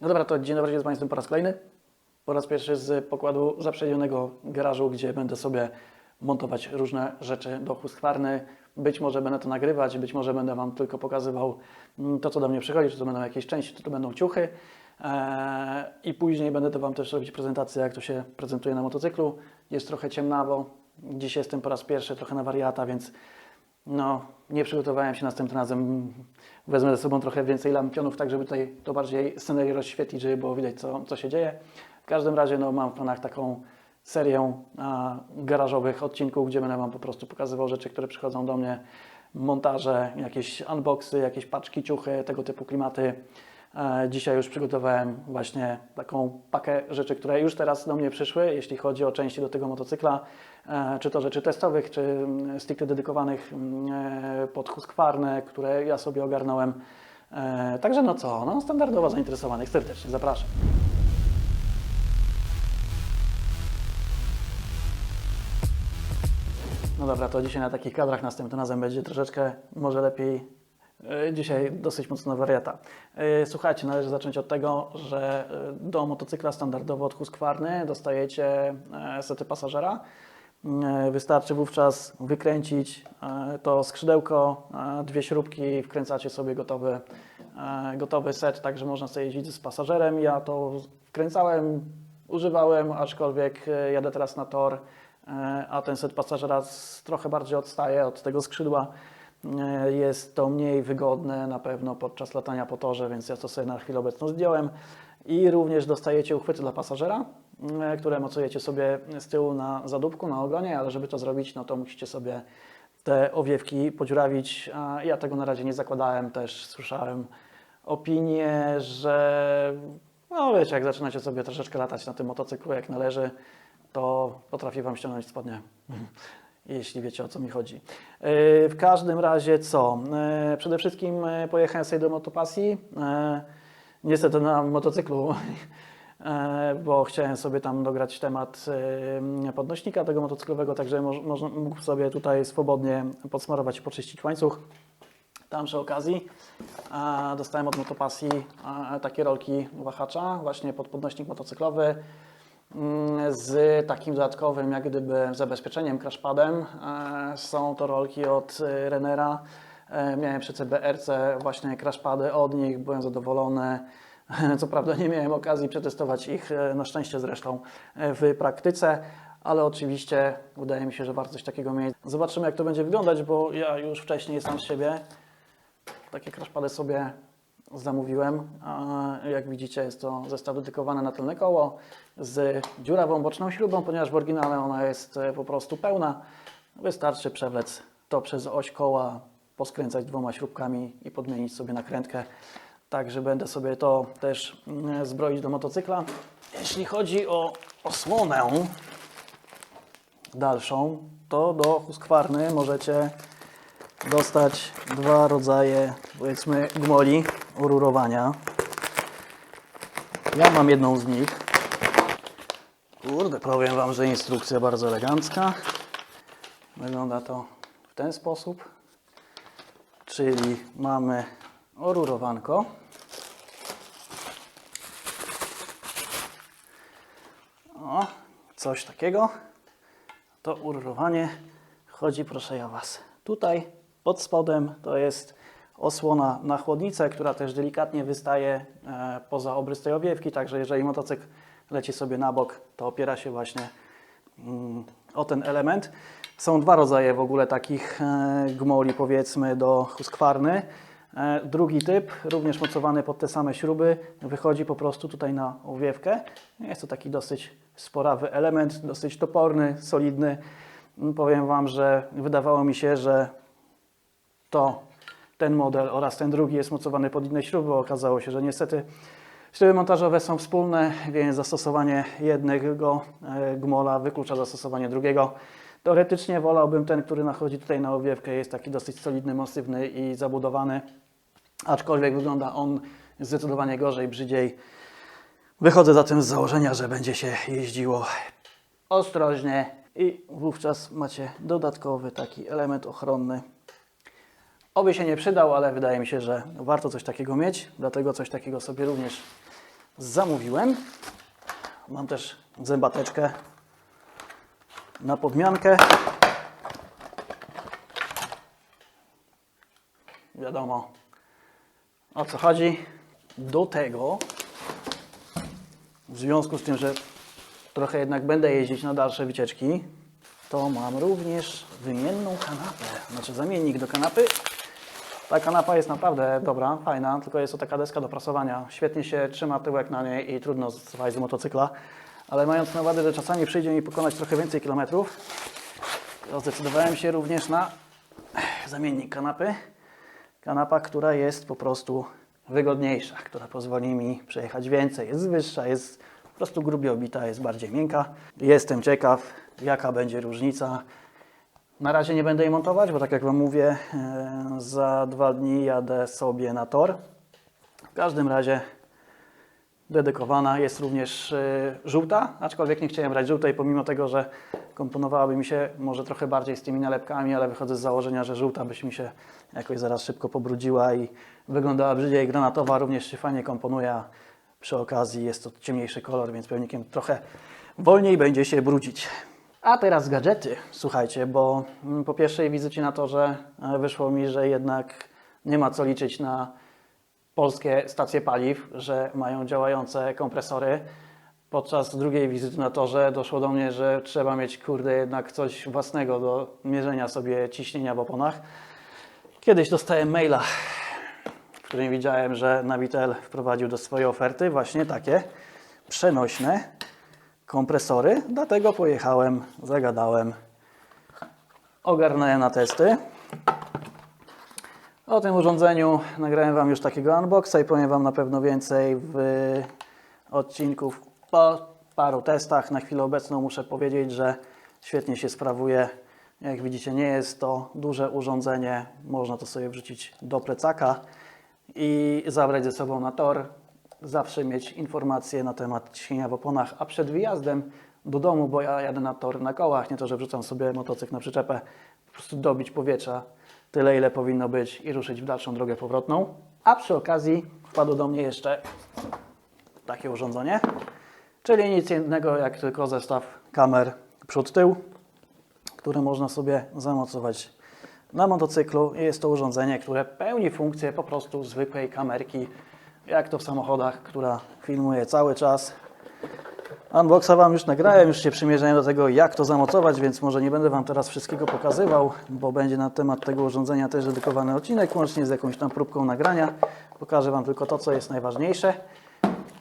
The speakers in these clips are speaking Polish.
No dobra, to dzień dobry z Państwem po raz kolejny. Po raz pierwszy z pokładu zaprzedzionego garażu, gdzie będę sobie montować różne rzeczy do Husqvarny. Być może będę to nagrywać, być może będę Wam tylko pokazywał mm, to, co do mnie przychodzi, czy to będą jakieś części, czy to będą ciuchy. Eee, I później będę to Wam też robić prezentację, jak to się prezentuje na motocyklu. Jest trochę ciemnawo. Dziś jestem po raz pierwszy trochę na wariata, więc no, nie przygotowałem się następnym razem. Wezmę ze sobą trochę więcej lampionów, tak żeby tutaj to bardziej scenerię rozświetlić, żeby było widać, co, co się dzieje. W każdym razie no, mam w planach taką serię a, garażowych odcinków, gdzie będę Wam po prostu pokazywał rzeczy, które przychodzą do mnie, montaże, jakieś unboxy, jakieś paczki, ciuchy, tego typu klimaty. E, Dzisiaj już przygotowałem właśnie taką pakę rzeczy, które już teraz do mnie przyszły, jeśli chodzi o części do tego motocykla, czy to rzeczy testowych, czy mm, stricte dedykowanych mm, e, pod Husqvarnę, które ja sobie ogarnąłem. E, Także no co, no standardowo zainteresowanych serdecznie zapraszam. No dobra, to dzisiaj na takich kadrach następnym razem będzie troszeczkę może lepiej. E, Dzisiaj dosyć mocno wariata. E, Słuchajcie, należy zacząć od tego, że e, do motocykla standardowo od dostajecie e, sety pasażera. E, Wystarczy wówczas wykręcić e, to skrzydełko, e, dwie śrubki, wkręcacie sobie gotowy, gotowy set, także można sobie jeździć z pasażerem. Ja to wkręcałem, używałem, aczkolwiek jadę teraz na tor, a ten set pasażera trochę bardziej odstaje od tego skrzydła. Jest to mniej wygodne na pewno podczas latania po torze, więc ja to sobie na chwilę obecną zdjąłem. I również dostajecie uchwyty dla pasażera, e, które mocujecie sobie z tyłu na zadupku, na ogonie, ale żeby to zrobić, no to musicie sobie te owiewki podziurawić. Ja tego na razie nie zakładałem, też słyszałem opinię, że no wiecie, jak zaczynacie sobie troszeczkę latać na tym motocyklu jak należy, to potrafi Wam ściągnąć spodnie. Jeśli wiecie o co mi chodzi. Yy, W każdym razie co? Yy, Przede wszystkim pojechałem sobie do motopasji. Niestety na motocyklu, e, bo chciałem sobie tam dograć temat e, podnośnika tego motocyklowego, także moż- można- mógł sobie tutaj swobodnie podsmarować i poczyścić łańcuch. Tam przy okazji dostałem od motopasji takie rolki wahacza właśnie pod podnośnik motocyklowy mm, z takim dodatkowym jak gdyby zabezpieczeniem crashpadem. E, Są to rolki od Renera. E, Miałem przy CBRC właśnie crashpady od nich, byłem zadowolony. Co prawda nie miałem okazji przetestować ich, e, na szczęście zresztą e, w praktyce, ale oczywiście wydaje mi się, że warto coś takiego mieć. Zobaczymy jak to będzie wyglądać, bo ja już wcześniej sam z siebie takie crashpady sobie zamówiłem. Jak widzicie jest to zestaw dedykowany na tylne koło z dziurawą boczną śrubą, ponieważ w oryginale ona jest e, po prostu pełna. Wystarczy przewlec to przez oś koła, poskręcać dwoma śrubkami i podmienić sobie nakrętkę. Także będę sobie to też mm, zbroić do motocykla. Jeśli chodzi o osłonę dalszą, to do Husqvarny możecie dostać dwa rodzaje, powiedzmy, gmoli rurowania. Ja mam jedną z nich. Kurde, powiem Wam, że instrukcja bardzo elegancka. Wygląda to w ten sposób. Czyli mamy orurowanko. O, coś takiego. To ururowanie chodzi, proszę ja Was. Tutaj pod spodem to jest osłona na chłodnicę, która też delikatnie wystaje e, poza obrys tej owiewki, także jeżeli motocykl leci sobie na bok, to opiera się właśnie mm, o ten element. Są dwa rodzaje w ogóle takich e, gmoli, powiedzmy, do Husqvarny. E, Drugi typ, również mocowany pod te same śruby, wychodzi po prostu tutaj na owiewkę. Jest to taki dosyć sporawy element, dosyć toporny, solidny. Mm, Powiem Wam, że wydawało mi się, że to ten model oraz ten drugi jest mocowany pod inne śruby. Okazało się, że niestety śruby montażowe są wspólne, więc zastosowanie jednego e, gmola wyklucza zastosowanie drugiego. Teoretycznie wolałbym ten, który nachodzi tutaj na owiewkę, jest taki dosyć solidny, masywny i zabudowany, aczkolwiek wygląda on zdecydowanie gorzej, brzydziej. Wychodzę zatem z założenia, że będzie się jeździło ostrożnie i wówczas macie dodatkowy taki element ochronny. Oby się nie przydał, ale wydaje mi się, że warto coś takiego mieć, dlatego coś takiego sobie również zamówiłem. Mam też zębateczkę na podmiankę. Wiadomo o co chodzi. Do tego, w związku z tym, że trochę jednak będę jeździć na dalsze wycieczki, to mam również wymienną kanapę, znaczy zamiennik do kanapy. Ta kanapa jest naprawdę dobra, fajna, tylko jest to taka deska do prasowania. Świetnie się trzyma tyłek na niej i trudno zsuwać z motocykla, ale mając na uwadze, że czasami przyjdzie mi pokonać trochę więcej kilometrów, zdecydowałem się również na zamiennik kanapy. Kanapa, która jest po prostu wygodniejsza, która pozwoli mi przejechać więcej. Jest wyższa, jest po prostu grubiej obita, jest bardziej miękka. Jestem ciekaw, jaka będzie różnica. Na razie nie będę jej montować, bo tak jak Wam mówię, e, za dwa dni jadę sobie na tor. W każdym razie dedykowana jest również e, żółta, aczkolwiek nie chciałem brać żółtej, pomimo tego, że komponowałaby mi się może trochę bardziej z tymi nalepkami, ale wychodzę z założenia, że żółta byś mi się jakoś zaraz szybko pobrudziła i wyglądała brzydziej. Granatowa również się fajnie komponuje, a przy okazji jest to ciemniejszy kolor, więc pewnikiem trochę wolniej będzie się brudzić. A teraz gadżety, słuchajcie, bo mm, po pierwszej wizycie na torze e, wyszło mi, że jednak nie ma co liczyć na polskie stacje paliw, że mają działające kompresory. Podczas drugiej wizyty na torze doszło do mnie, że trzeba mieć, kurde, jednak coś własnego do mierzenia sobie ciśnienia w oponach. Kiedyś dostałem maila, w którym widziałem, że Navitel wprowadził do swojej oferty właśnie takie przenośne kompresory. Dlatego pojechałem, zagadałem, ogarnąłem na testy. O tym urządzeniu nagrałem Wam już takiego unboxa i powiem Wam na pewno więcej w odcinków po paru testach. Na chwilę obecną muszę powiedzieć, że świetnie się sprawuje. Jak widzicie, nie jest to duże urządzenie. Można to sobie wrzucić do plecaka i zabrać ze sobą na tor. Zawsze mieć informacje na temat ciśnienia w oponach, a przed wyjazdem do domu, bo ja jadę na tor na kołach, nie to, że wrzucam sobie motocykl na przyczepę, po prostu dobić powietrza tyle, ile powinno być i ruszyć w dalszą drogę powrotną. A przy okazji wpadło do mnie jeszcze takie urządzenie, czyli nic innego jak tylko zestaw kamer przód-tył, które można sobie zamocować na motocyklu. Jest to urządzenie, które pełni funkcję po prostu zwykłej kamerki, jak to w samochodach, która filmuje cały czas. Unboxa Wam już nagrałem, już się przymierzałem do tego, jak to zamocować, więc może nie będę Wam teraz wszystkiego pokazywał, bo będzie na temat tego urządzenia też dedykowany odcinek, łącznie z jakąś tam próbką nagrania. Pokażę Wam tylko to, co jest najważniejsze,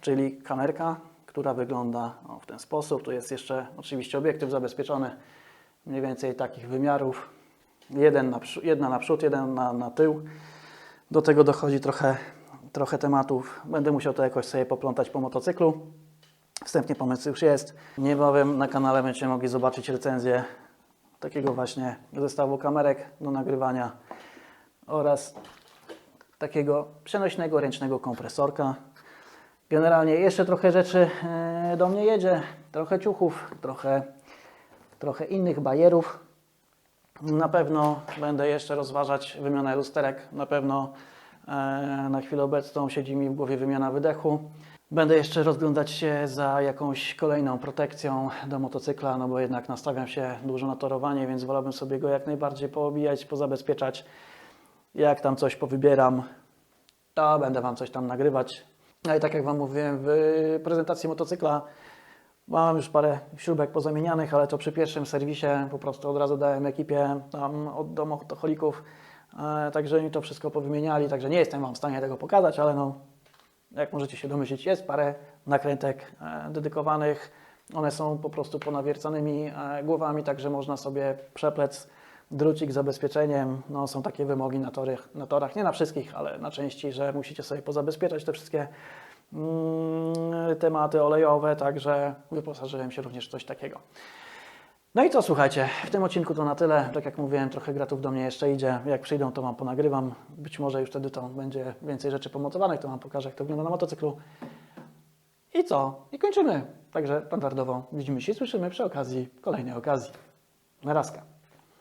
czyli kamerka, która wygląda o, w ten sposób. Tu jest jeszcze oczywiście obiektyw zabezpieczony, mniej więcej takich wymiarów. Jeden na, przód- jedna naprzód, jeden na, na tył. Do tego dochodzi trochę, trochę tematów. Będę musiał to jakoś sobie poplątać po motocyklu. Wstępnie pomysł już jest. Niebawem na kanale będziecie mogli zobaczyć recenzję takiego właśnie zestawu kamerek do nagrywania oraz takiego przenośnego ręcznego kompresorka. Generalnie jeszcze trochę rzeczy e, do mnie jedzie, trochę ciuchów, trochę, trochę innych bajerów. Na pewno będę jeszcze rozważać wymianę lusterek. Na pewno na chwilę obecną siedzi mi w głowie wymiana wydechu. Będę jeszcze rozglądać się za jakąś kolejną protekcją do motocykla, no bo jednak nastawiam się dużo na torowanie, więc wolałbym sobie go jak najbardziej poobijać, pozabezpieczać. Jak tam coś powybieram, to będę Wam coś tam nagrywać. No i tak jak Wam mówiłem w prezentacji motocykla, Mam już parę śrubek pozamienianych, ale to przy pierwszym serwisie po prostu od razu dałem ekipie tam od domocholików, e, także oni to wszystko powymieniali, także nie jestem Wam w stanie tego pokazać, ale no, jak możecie się domyślić, jest parę nakrętek e, dedykowanych. One są po prostu ponawiercanymi e, głowami, także można sobie przeplec drucik z zabezpieczeniem. No, są takie wymogi na, torach, na torach, nie na wszystkich, ale na części, że musicie sobie pozabezpieczać te wszystkie mm, tematy olejowe, także wyposażyłem się również w coś takiego. No i co, słuchajcie, w tym odcinku to na tyle. Tak jak mówiłem, trochę gratów do mnie jeszcze idzie. Jak przyjdą, to Wam ponagrywam. Być może już wtedy to będzie więcej rzeczy pomocowanych, to Wam pokażę, jak to wygląda na motocyklu. I co? I kończymy. Także standardowo widzimy się i słyszymy przy okazji kolejnej okazji. Na razka.